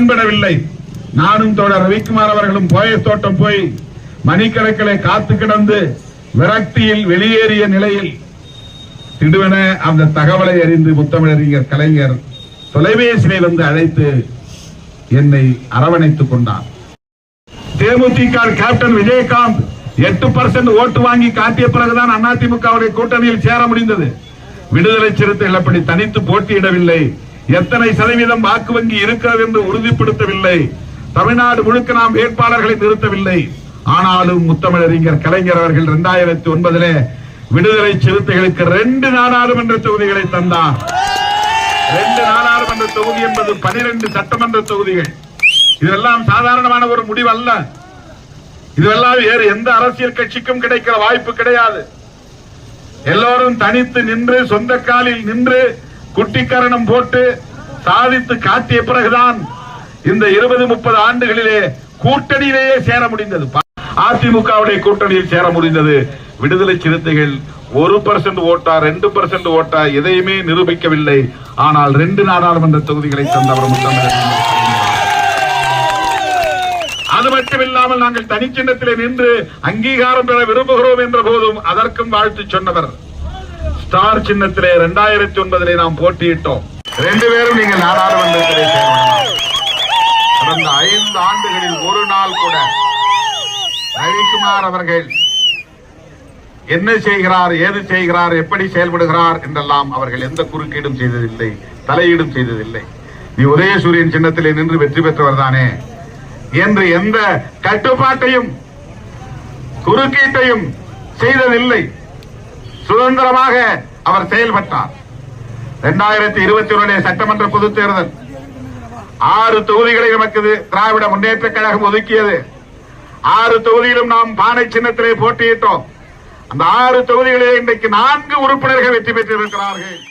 தென்படவில்லை. நானும் தோழர் ரவிக்குமார் அவர்களும் போயஸ் தோட்டம் போய் மணிக்கணக்கிலே காத்து கிடந்து விரக்தியில் வெளியேறிய நிலையில் திடுவென அந்த தகவலை அறிந்து முத்தமிழறிஞர் கலைஞர் தொலைபேசியை வந்து அழைத்து என்னை அரவணைத்துக் கொண்டார். தேமுதிக கேப்டன் விஜயகாந்த் எட்டு பர்சன்ட் ஓட்டு வாங்கி காட்டிய பிறகுதான் அதிமுகவுடைய கூட்டணியில் சேர முடிந்தது. விடுதலை சிறுத்தைகள் அப்படி தனித்து போட்டியிடவில்லை. எத்தனை சதவீதம் வாக்கு வங்கி இருக்கிறது என்று உறுதிப்படுத்தவில்லை. தமிழ்நாடு முழுக்க நாம் வேட்பாளர்களை நிறுத்தவில்லை. ஆனாலும் முத்தமிழறிஞர் கலைஞர் அவர்கள் இரண்டாயிரத்தி ஒன்பதிலே விடுதலை சிறுத்தைகளுக்கு ரெண்டு நாடாளுமன்ற தொகுதிகளை தந்தார். ரெண்டு நாடாளுமன்ற தொகுதி என்பது பனிரெண்டு சட்டமன்ற தொகுதிகள். இதெல்லாம் சாதாரணமான ஒரு முடிவு அல்ல இதெல்லாம் வேறு எந்த அரசியல் கட்சிக்கும் கிடைக்கிற வாய்ப்பு கிடையாது. எல்லோரும் தனித்து நின்று சொந்த காலில் நின்று குட்டிக்கரணம் போட்டு சாதித்து காட்டிய பிறகுதான் இந்த இருபது முப்பது ஆண்டுகளிலே கூட்டணியிலேயே சேர முடிந்தது. அதிமுகவுடைய கூட்டணியில் சேர முடிந்தது. விடுதலை சிறுத்தைகள் ஒரு பர்சன்ட் ஓட்டா ரெண்டு பர்சன்ட் ஓட்டா எதையுமே நிரூபிக்கவில்லை. ஆனால் ரெண்டு நாடாளுமன்ற தொகுதிகளை தந்தவர் அது மட்டுமில்லாமல் நாங்கள் தனிச்சின்னத்திலே நின்று அங்கீகாரம் பெற விரும்புகிறோம் என்ற போதும் அதற்கும் வாழ்த்து சொன்னவர். ஸ்டார் சின்னத்திலே இரண்டாயிரத்தி ஒன்பதிலே நாம் போட்டியிட்டோம். ரெண்டு பேரும் நீங்கள் நாடாளுமன்றத்திலே கடந்த ஐந்து ஆண்டுகளில் ஒரு நாள் கூட ரவிக்குமார் அவர்கள் என்ன செய்கிறார் ஏது செய்கிறார் எப்படி செயல்படுகிறார் என்றெல்லாம் அவர்கள் எந்த குறுக்கீடும் செய்ததில்லை தலையீடும் செய்ததில்லை. நீ உதயசூரியன் சின்னத்திலே நின்று வெற்றி பெற்றவர் தானே. என்று எந்த கட்டுப்பாட்டையும் குறுக்கீட்டையும் செய்ததில்லை. சுதந்திரமாக அவர் செயல்பட்டார். இரண்டாயிரத்தி இருபத்தி ஒன்றுடைய சட்டமன்ற பொதுத் தேர்தல். ஆறு தொகுதிகளை நமக்கு திராவிட முன்னேற்ற கழகம் ஒதுக்கியது. ஆறு தொகுதியிலும் நாம் பானை சின்னத்திலே போட்டியிட்டோம். அந்த ஆறு தொகுதிகளிலே இன்றைக்கு நான்கு உறுப்பினர்கள் வெற்றி பெற்றிருக்கிறார்கள்.